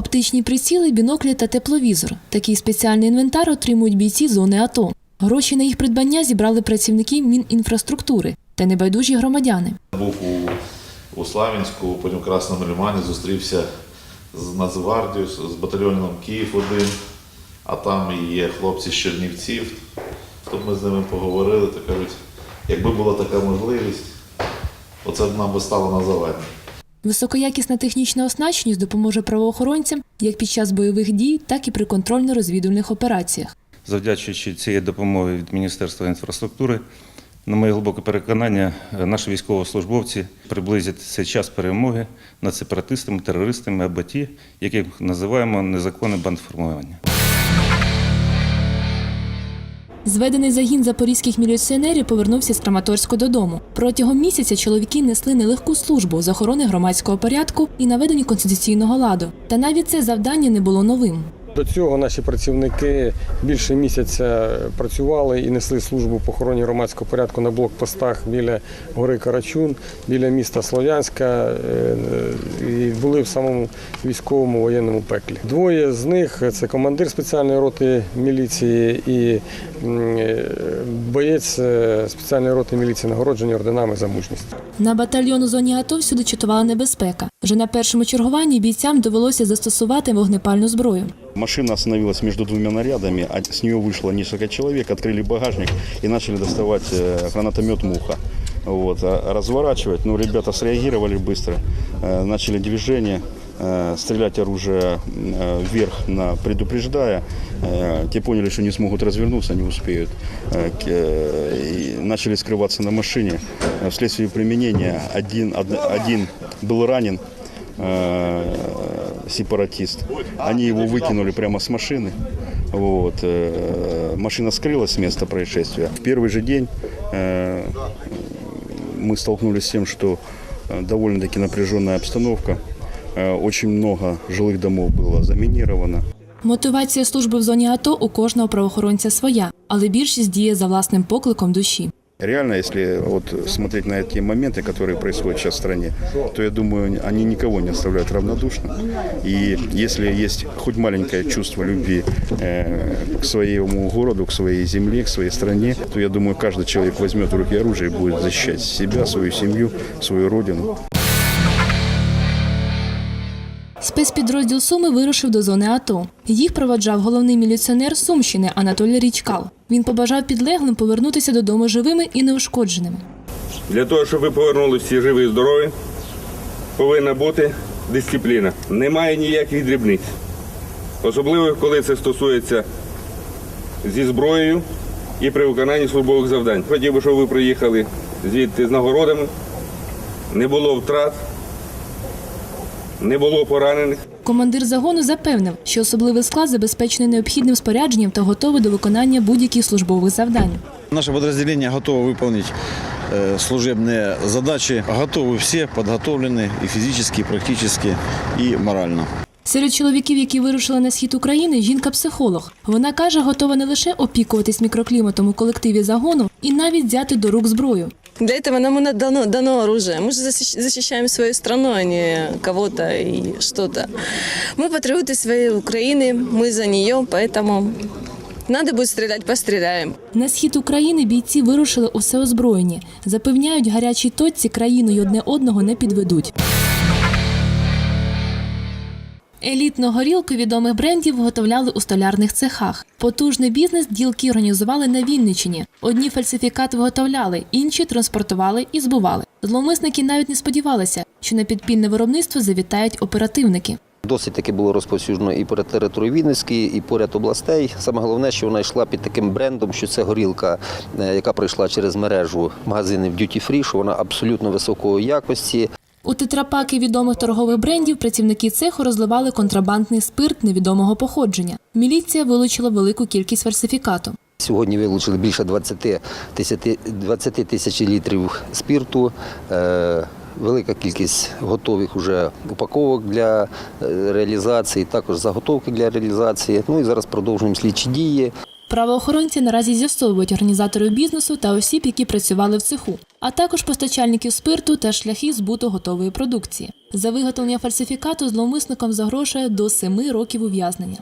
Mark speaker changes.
Speaker 1: Оптичні приціли, біноклі та тепловізор. Такий спеціальний інвентар отримують бійці зони АТО. Гроші на їх придбання зібрали працівники Мінінфраструктури та небайдужі громадяни.
Speaker 2: Був у, у Славянську, потім в Красному Лимані зустрівся з Нацгвардією, з батальйоном Київ-1, а там є хлопці з Чернівців. То ми з ними поговорили та кажуть, якби була така можливість, оце б нам би стало на завадні.
Speaker 1: Високоякісна технічна оснащеність допоможе правоохоронцям як під час бойових дій, так і при контрольно-розвідувальних операціях.
Speaker 3: Завдячуючи цієї допомоги від Міністерства інфраструктури, на моє глибоке переконання, наші військовослужбовці приблизять цей час перемоги над сепаратистами, терористами або ті, яких називаємо незаконне бандформування.
Speaker 1: Зведений загін запорізьких міліціонерів повернувся з Краматорську додому. Протягом місяця чоловіки несли нелегку службу з охорони громадського порядку і наведення конституційного ладу. Та навіть це завдання не було новим.
Speaker 4: До цього наші працівники більше місяця працювали і несли службу по охороні громадського порядку на блокпостах біля гори Карачун, біля міста Слов'янська е, і були в самому військовому воєнному пеклі. Двоє з них це командир спеціальної роти міліції і е, боєць е, спеціальної роти міліції нагороджені орденами за мужність.
Speaker 1: На батальйон у зоні АТО всюди чатувала небезпека. Вже на першому чергуванні бійцям довелося застосувати вогнепальну зброю.
Speaker 5: Машина остановилась между двумя нарядами, а с нее вышло несколько человек, открыли багажник и начали доставать э, гранатомет «Муха». Вот. а разворачивать, ну, ребята среагировали быстро, э, начали движение, э, стрелять оружие вверх, на, предупреждая. Те поняли, что не смогут развернуться, не успеют. И начали скрываться на машине. Вследствие применения один, од- один был ранен, сепаратист. Они его выкинули прямо с машины. Вот. э, Машина скрылась с места происшествия. В первый же день э, мы столкнулись с тем, что э, довольно-таки напряженная обстановка. Э, Очень много жилых домов было заминировано.
Speaker 1: Мотивація служби в зоні АТО у кожного правоохоронця своя, але більшість діє за власним покликом душі.
Speaker 5: Реально, если вот смотреть на эти моменты, которые происходят сейчас в стране, то я думаю, они никого не оставляют равнодушным. И если есть хоть маленькое чувство любви э, к своему городу, к своей земле, к своей стране, то я думаю, каждый человек возьмет в руки оружие и будет защищать себя, свою семью, свою родину.
Speaker 1: Спецпідрозділ Суми вирушив до зони АТО. Їх проводжав головний міліціонер Сумщини Анатолій Річкал. Він побажав підлеглим повернутися додому живими і неушкодженими.
Speaker 6: Для того, щоб ви повернулися всі живі і здорові, повинна бути дисципліна. Немає ніяких дрібниць. Особливо, коли це стосується зі зброєю і при виконанні службових завдань. Хотів би, щоб ви приїхали звідти з нагородами, не було втрат, не було поранених.
Speaker 1: Командир загону запевнив, що особливий склад забезпечений необхідним спорядженням та готовий до виконання будь-яких службових завдань.
Speaker 7: Наше подразделение готово выполнить э, служебные задачи. Готовы все, подготовлены и физически, и практически, и морально.
Speaker 1: Серед чоловіків, які вирушили на схід України, жінка-психолог. Вона каже, готова не лише опікуватись мікрокліматом у колективі загону і навіть взяти до рук зброю.
Speaker 8: Для этого нам и дано, дано оружие. Мы же защищ- защищаем свою страну, а не кого-то и что-то. Мы патриоты своей Украины, мы за нее, поэтому надо будет стрелять, постреляем.
Speaker 1: На схід України бійці вирушили усе озброєні. Запевняють, гарячій точці країну й одне одного не підведуть. Елітну горілку відомих брендів виготовляли у столярних цехах. Потужний бізнес ділки організували на Вінниччині. Одні фальсифікат виготовляли, інші транспортували і збували. Зловмисники навіть не сподівалися, що на підпільне виробництво завітають оперативники.
Speaker 9: Досить таки було розповсюджено і поряд території Вінницької, і поряд областей. Саме головне, що вона йшла під таким брендом, що це горілка, е, яка пройшла через мережу магазинів Duty Free, що вона абсолютно високої якості.
Speaker 1: У тетрапаки відомих торгових брендів працівники цеху розливали контрабандний спирт невідомого походження. Міліція вилучила велику кількість фальсифікату.
Speaker 9: Сьогодні вилучили більше 20 тисяч, 20 тисяч літрів спірту. е, Велика кількість готових уже упаковок для е, реалізації, також заготовки для реалізації. Ну і зараз продовжуємо слідчі дії.
Speaker 1: Правоохоронці наразі з'ясовують організаторів бізнесу та осіб, які працювали в цеху. А також постачальників спирту та шляхи збуту готової продукції. За виготовлення фальсифікату зловмисникам загрожує до 7 років ув'язнення.